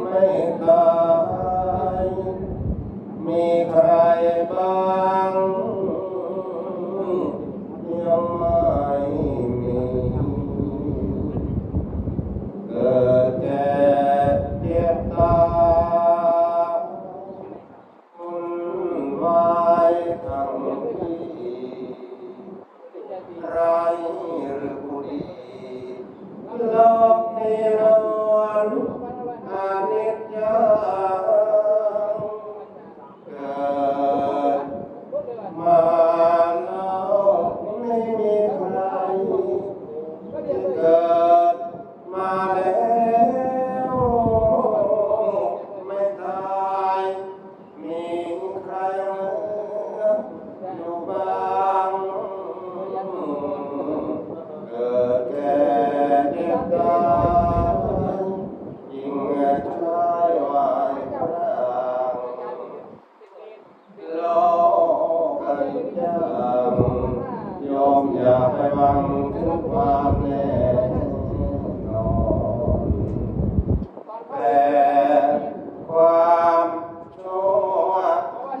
ไม่ตาย มีใครบ้าง แล้วไม่ตายมีใครอยู่บ้างเกิดแก่เจ็บตายยิ่งชายวัยกลางโลกันยัยมยาไปบัง